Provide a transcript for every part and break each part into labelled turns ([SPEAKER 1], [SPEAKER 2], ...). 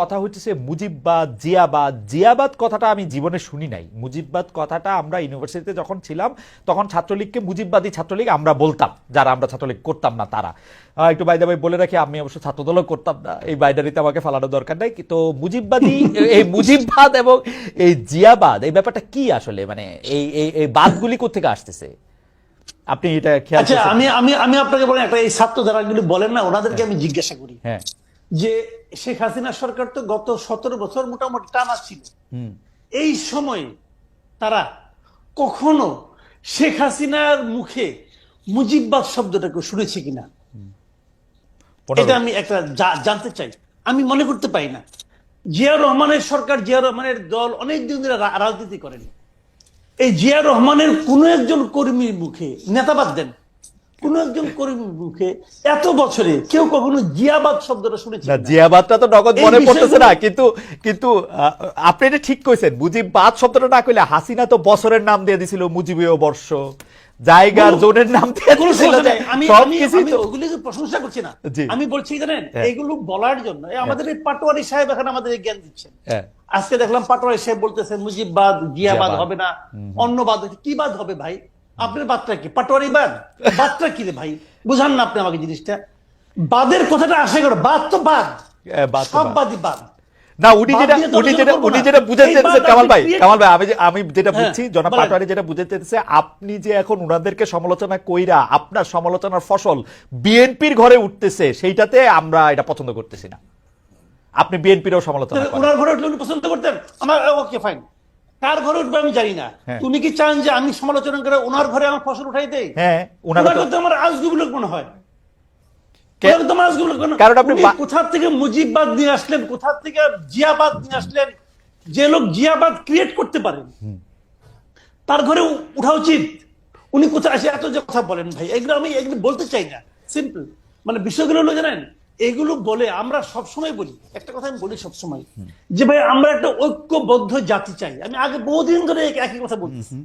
[SPEAKER 1] কথা হচ্ছে মুজিববাদ জিয়াবাদ। জিয়াবাদ কথাটা আমি জীবনে শুনি নাই। মুজিববাদ কথাটা আমরা ইউনিভার্সিটিতে যখন ছিলাম তখন ছাত্রলীগকে মুজিববাদী ছাত্রলীগ আমরা বলতাম যারা আমরা ছাত্রলীগ করতাম না তারা। একটু বাইদা ভাই বলে রাখি আমি অবশ্য ছাত্রদলও করতাম না। এই বাইডারিতে আমাকে ফালানোর দরকার নাই। তো মুজিববাদী এই মুজিববাদ এবং এই জিয়াবাদ এই ব্যাপারটা কি আসলে? মানে এই এই এই বাদগুলি কোথেকে আসতেছে? আপনি এটা খেয়াল
[SPEAKER 2] আচ্ছা আমি আমি আমি আপনাকে বলেন একটা এই ছাত্র যারা বলেন না ওনাদেরকে আমি জিজ্ঞাসা করি।
[SPEAKER 1] হ্যাঁ।
[SPEAKER 2] যে শেখ হাসিনা সরকার তো গত সতেরো বছর মোটামুটি টানা ছিল। এই সময়ে তারা কখনো শেখ হাসিনার মুখে মুজিববাদ শব্দটাকে শুনেছে কিনা? এটা আমি একটা জানতে চাই। আমি মনে করতে পারি না। জিয়া রহমানের সরকার জিয়া রহমানের দল অনেক দিন ধরে রাজনীতি করেন। এই জিয়া রহমানের কোন একজন কর্মীর মুখে নেতাবাদ দেন। কোন একজন কর্মীর মুখে এত বছরে কেউ কখনো জিয়াবাদ শব্দটা শুনেছে
[SPEAKER 1] না? জিয়াবাদটা তো নগদ মনে পড়তেছে না কিন্তু কিন্তু আপনি এটা ঠিক কইছেন মুজিববাদ শব্দটা না কইলে হাসিনা তো বছরের নাম দিয়ে দিছিল মুজিবীয় বর্ষ জায়গার জোনের নাম।
[SPEAKER 2] আমি ওগুলিকে প্রশংসা করছি না আমি বলছি জানেন
[SPEAKER 1] হ্যাঁ।
[SPEAKER 2] এগুলো বলার জন্য আমাদের এই পাটোয়ারি সাহেব এখন আমাদের জ্ঞান দিচ্ছেন
[SPEAKER 1] হ্যাঁ।
[SPEAKER 2] আজকে দেখলাম পাটোয়ারি সাহেব বলতেছে মুজিববাদ জিয়াবাদ। হবে না অন্য বাদ কি বাদ হবে ভাই আপনার বাদটা কি? পাটোয়ারি বাদ? বাদটা কি রে ভাই? বুঝান না আপনি আমাকে জিনিসটা। বাদের কথাটা আসে করো বাদ তো বাদ। সব বাদই বাদ।
[SPEAKER 1] না উনি যেটা উনি যেটা উনি যেটা বুঝাতে কামাল ভাই কামাল ভাই আমি আমি যেটা
[SPEAKER 2] হ্যাঁ,
[SPEAKER 1] বুঝছি জনাব পাটোয়ারি যেটা বুঝাতে আপনি যে এখন উনাদেরকে সমালোচনা কইরা আপনার সমালোচনার ফসল বিএনপির ঘরে উঠতেছে সেইটাতে আমরা এটা পছন্দ করতেছি না। আপনি বিএনপিরও সমালোচনা করেন।
[SPEAKER 2] ওনার ঘরে উঠলে উনি পছন্দ করতেন? আমার ওকে ফাইন কার ঘরে উঠবে আমি জানি না।
[SPEAKER 1] হ্যাঁ।
[SPEAKER 2] উনি কি চান যে আমি সমালোচনা করে ওনার ঘরে আমার ফসল উঠাই দেই?
[SPEAKER 1] হ্যাঁ তো
[SPEAKER 2] আমার মনে হয়। তো লোক মনে হয়।
[SPEAKER 1] কারণ আপনি
[SPEAKER 2] কোথা থেকে মুজিববাদ নিয়ে আসলেন কোথা থেকে জিয়াবাদ নিয়ে আসলেন? যে লোক জিয়াবাদ ক্রিয়েট করতে পারেন তার ঘরে উঠা উচিত। উনি কোথায় আসে এত যে কথা বলেন ভাই এগুলো আমি এগুলো বলতে চাই না। সিম্পল মানে বিষয়গুলো হলো জানেন এগুলো বলে আমরা সব সময় বলি। একটা কথা আমি বলি সব সময় যে ভাই আমরা একটা ঐক্যবদ্ধ জাতি চাই। আমি আগে বহুদিন ধরে এক- একই কথা বলতেছি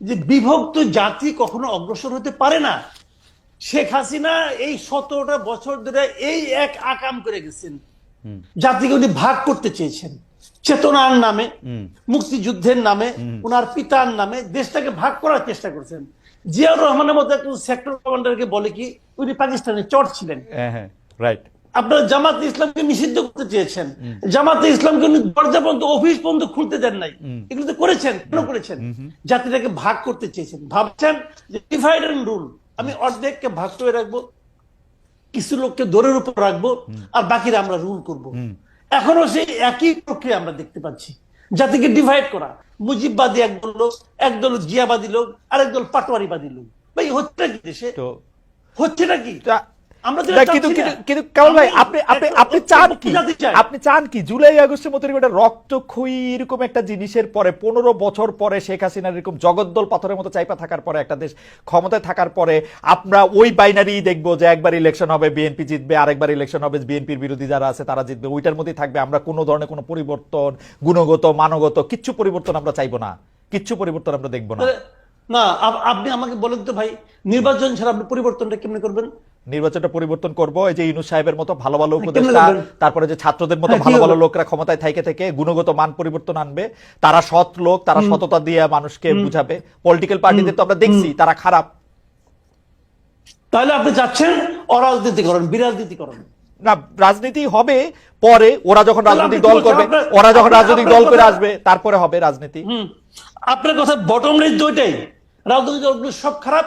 [SPEAKER 2] যে বিভক্ত জাতি কখনো অগ্রসর হতে পারে না। শেখ হাসিনা এই সতেরোটা বছর ধরে এই এক আকাম করে গেছেন। জাতিকে উনি ভাগ করতে চেয়েছেন। চেতনার নামে মুক্তিযুদ্ধের নামে উনার পিতার নামে দেশটাকে ভাগ করার চেষ্টা করছেন। জিয়াউর রহমানের মতো একজন সেক্টর কমান্ডারকে বলে কি উনি পাকিস্তানে চট ছিলেন।
[SPEAKER 1] হ্যাঁ হ্যাঁ। রাইট
[SPEAKER 2] আপনারা জামাতে ইসলামকে নিষিদ্ধ করতে চেয়েছেন। জামাতে ইসলামকে দরজা পর্যন্ত অফিস পর্যন্ত খুলতে দেন নাই। এগুলো তো করেছেন কেন করেছেন? জাতিটাকে ভাগ করতে চেয়েছেন। ভাবছেন যে ডিভাইড অ্যান্ড রুল আমি অর্ধেককে ভাগ করে রাখব কিছু লোককে দৌড়ের উপর রাখব আর বাকিরা আমরা রুল করব। এখনও সেই একই প্রক্রিয়া আমরা দেখতে পাচ্ছি। জাতিকে ডিভাইড করা। মুজিববাদী একদল লোক একদল জিয়াবাদী লোক আরেকদল পাটোয়ারিবাদী লোক। ভাই হচ্ছে কি দেশে? হচ্ছে নাকি
[SPEAKER 1] তা-
[SPEAKER 2] আমরা তো
[SPEAKER 1] কিন্তু কিন্তু কামাল ভাই আপনি আপনি আপনি চান কি? আপনি চান কি? জুলাই আগস্টের মতো একটা রক্তক্ষয়ী এরকম একটা জিনিসের পরে পনেরো বছর পরে শেখ হাসিনার এরকম জগদ্দল পাথরের মতো চাইপা থাকার পরে একটা দেশ ক্ষমতায় থাকার পরে আমরা ওই বাইনারি দেখব যে একবার ইলেকশন হবে বিএনপি জিতবে আরেকবার ইলেকশন হবে বিএনপির বিরোধী যারা আছে তারা জিতবে। ওইটার মধ্যেই থাকবে। আমরা কোনো ধরনের কোনো পরিবর্তন গুণগত মানগত কিচ্ছু পরিবর্তন আমরা চাইব না। কিচ্ছু পরিবর্তন আমরা দেখব না।
[SPEAKER 2] না আপনি আমাকে বলেন তো ভাই নির্বাচন ছাড়া আপনি পরিবর্তনটা কেমনে করবেন?
[SPEAKER 1] নির্বাচনটা পরিবর্তন করব। এই যে ইউনুস সাহেবের মতো ভালো ভালো উপদেষ্টা তারপরে যে ছাত্রদের মতো
[SPEAKER 2] হ্যাঁ,
[SPEAKER 1] ভালো ভালো লোকরা ক্ষমতায় থেকে থেকে গুণগত মান পরিবর্তন আনবে। তারা সৎ লোক তারা সততা দিয়ে মানুষকে বুঝাবে। পলিটিক্যাল পার্টিদের তো আমরা দেখছি তারা খারাপ।
[SPEAKER 2] তাহলে আপনি চাচ্ছেন অরাজনীতিকরণ বিরাজনীতিকরণ।
[SPEAKER 1] না রাজনীতি হবে পরে ওরা যখন রাজনৈতিক দল করবে ওরা যখন রাজনৈতিক দল করে আসবে তারপরে হবে রাজনীতি।
[SPEAKER 2] আপনার কথা বটম লাইন দুইটাই। রাজনৈতিক দলগুলো সব খারাপ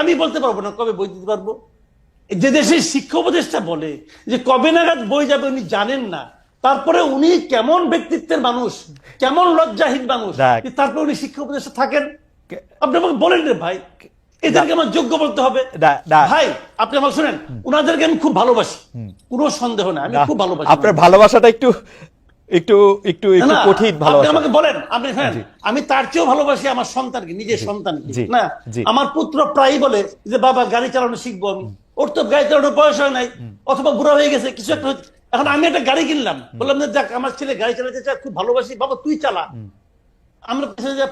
[SPEAKER 2] আমি বলতে পারব না কবে বই দিতে পারব? যে দেশের শিক্ষা উপদেষ্টা বলে যে কবে নাগাদ বই যাবে উনি জানেন না তারপরে উনি কেমন ব্যক্তিত্বের মানুষ কেমন লজ্জাহীন মানুষ তারপরে উনি শিক্ষা উপদেষ্টা থাকেন? আপনি আমাকে বলেন রে ভাই এদেরকে আমার যোগ্য বলতে হবে। ভাই আপনি আমাকে শুনেন উনাদেরকে আমি খুব ভালোবাসি কোনো সন্দেহ না আমি খুব ভালোবাসি
[SPEAKER 1] আপনার ভালোবাসাটা একটু একটু একটু একটু কঠিন
[SPEAKER 2] আপনি
[SPEAKER 1] ভালোবাসা।
[SPEAKER 2] আমাকে বলেন আপনি হ্যাঁ আমি তার চেয়েও ভালোবাসি আমার সন্তানকে নিজের সন্তানকে না? আমার পুত্র প্রায়ই বলে যে বাবা গাড়ি চালানো শিখব আমি। ওর তো গাড়ি চালানোর বয়স হয় নাই অথবা বুড়া হয়ে গেছে কিছু একটা এখন আমি একটা গাড়ি কিনলাম বললাম যে দেখ আমার ছেলে গাড়ি চালাতে চায় খুব ভালোবাসি বাবা তুই চালা। আমরা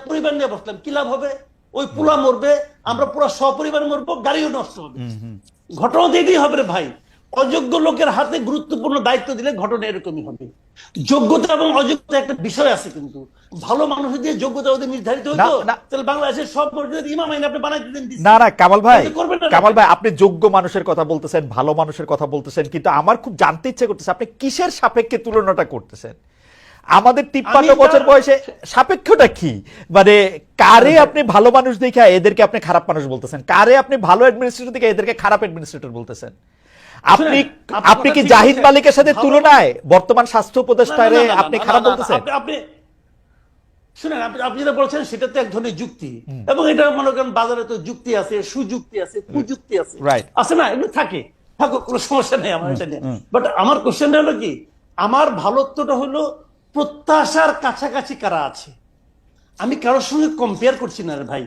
[SPEAKER 2] পরিবার নিয়ে বসলাম কি লাভ হবে? ওই পোলা মরবে আমরা পুরো সপরিবার মরবো গাড়িও নষ্ট হবে। ঘটনা এটাই হবে রে ভাই। অযোগ্য লোকের হাতে গুরুত্বপূর্ণ দায়িত্ব দিলে ঘটনা এরকমই হবে। যোগ্যতা এবং অযোগ্যতা একটা বিষয় আছে কিন্তু। ভালো মানুষ দিয়ে যোগ্যতা ওদের নির্ধারিত হতো
[SPEAKER 1] না।
[SPEAKER 2] তাহলে বাংলাদেশের সব মসজিদের ইমাম আইন আপনি বানাই দিতেন
[SPEAKER 1] না না কামাল ভাই কামাল ভাই আপনি যোগ্য মানুষের কথা বলতেছেন ভালো মানুষের কথা বলতেছেন কিন্তু আমার খুব জানতে ইচ্ছে করতেছে আপনি কিসের সাপেক্ষে তুলনাটা করতেছেন? আমাদের তিপ্পান্ন বছর বয়সে সাপেক্ষটা কি? মানে কারে আপনি ভালো মানুষ দেখে এদেরকে আপনি খারাপ মানুষ বলতেছেন? কারে আপনি ভালো অ্যাডমিনিস্ট্রেটর দেখে এদেরকে খারাপ অ্যাডমিনিস্ট্রেটর বলতেছেন? আপনি আপনি কি জাহিদ মালিকের সাথে তুলনায় বর্তমান স্বাস্থ্য উপদেষ্টারে আপনি খারাপ বলতেছেন?
[SPEAKER 2] আপনি- শুনেন আপনি আপনি যেটা বলছেন সেটা তো এক ধরনের যুক্তি। এবং এটা মনে করেন বাজারে তো যুক্তি আছে সুযুক্তি আছে কুযুক্তি আছে. আছে না? এগুলো থাকে। থাকুক কোনো সমস্যা নেই আমার এটা নিয়ে। বাট আমার কোশ্চেনটা হলো কি? আমার ভালোত্বটা হলো প্রত্যাশার কাছাকাছি কারা আছে? আমি কারোর সঙ্গে কম্পেয়ার করছি না রে ভাই।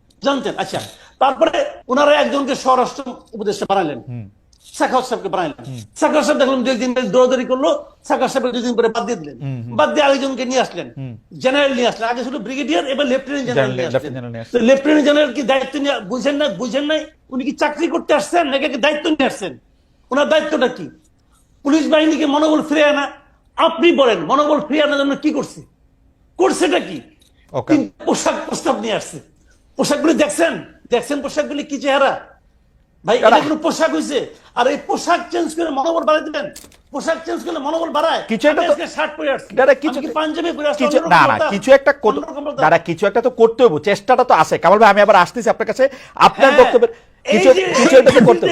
[SPEAKER 2] জানতেন আচ্ছা। তারপরে ওনারা একজনকে স্বরাষ্ট্র উপদেষ্টা বানালেন। সাখাওয়াত সাহেবকে বানালেন। সাখাওয়াত সাহেব দেখলাম দুই দিন দৌড়াদৌড়ি করল সাখাওয়াত দুদিন পরে বাদ দিয়ে দিলেন। বাদ দিয়ে আরেকজনকে নিয়ে আসলেন। জেনারেল নিয়ে আসলেন। আগে শুধু ব্রিগেডিয়ার এবার লেফটেন্যান্ট জেনারেল নিয়ে আসলেন। লেফটেন্যান্ট জেনারেল কি দায়িত্ব নিয়ে বুঝেন না বুঝেন নাই? উনি কি চাকরি করতে আসছেন নাকি দায়িত্ব নিয়ে আসছেন? ওনার দায়িত্বটা কি? পুলিশ বাহিনীকে মনোবল ফিরে আনা। আপনি বলেন মনোবল ফিরে আনার জন্য কি করছে? করছেটা কি? পোশাক প্রস্তাব নিয়ে আসছে। পোশাকগুলি দেখছেন? দেখছেন পোশাকগুলি কি চেহারা? ভাই এটা কোনো পোশাক হয়েছে আর এই পোশাক চেঞ্জ করে মনোবল বাড়াই দিবেন। পোশাক চেঞ্জ করলে মনোবল বাড়ায়।
[SPEAKER 1] কিছু একটা তো-
[SPEAKER 2] শার্ট পরে আসছি।
[SPEAKER 1] দাদা কিছু
[SPEAKER 2] কি পাঞ্জাবি পরে আসছি?
[SPEAKER 1] না না কিছু একটা দাদা কিছু একটা তো করতে হবে চেষ্টাটা তো আছে। কামাল ভাই আমি আবার আসতেছি আপনার কাছে। আপনার
[SPEAKER 2] হ্যাঁ,
[SPEAKER 1] বক্তব্যের কিছু কিছু একটা তো করতে।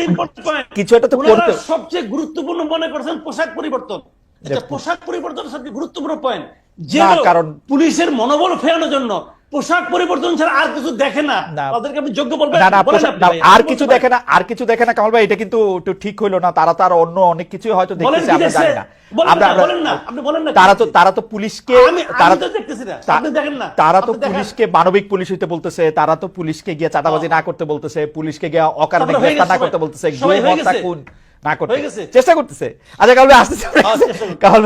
[SPEAKER 1] কিছু একটা তো করতে।
[SPEAKER 2] সবচেয়ে গুরুত্বপূর্ণ মনে করছেন পোশাক পরিবর্তন। আচ্ছা। পোশাক পরিবর্তন সবচেয়ে গুরুত্বপূর্ণ পয়েন্ট যে
[SPEAKER 1] কারণ-
[SPEAKER 2] পুলিশের মনোবল ফেরানোর জন্য পোশাক পরিবর্তন ছাড়া আর কিছু দেখে না। তাদেরকে আপনি যোগ্য বলবেন?
[SPEAKER 1] না আর কিছু দেখে না আর কিছু দেখে না কামাল ভাই এটা কিন্তু একটু ঠিক হইল না তারা তো আর অন্য অনেক কিছুই হয়তো দেখতেছে আমরা জানি না। আমরা
[SPEAKER 2] না,
[SPEAKER 1] আমরা-
[SPEAKER 2] বলেন না, আপনি বলেন না
[SPEAKER 1] তারা তো তারা তো পুলিশকে তারা
[SPEAKER 2] তো দেখতেছি না আপনি দেখেন না
[SPEAKER 1] তারা তো পুলিশকে মানবিক পুলিশ হইতে বলতেছে তারা তো পুলিশকে গিয়ে চাঁদাবাজি না করতে বলতেছে পুলিশকে গিয়ে অকারণে গ্রেফতার না করতে বলতেছে গুম হত্যা খুন না করতে। চেষ্টা করতেছে। আচ্ছা কামাল ভাই আসতেছে। কামাল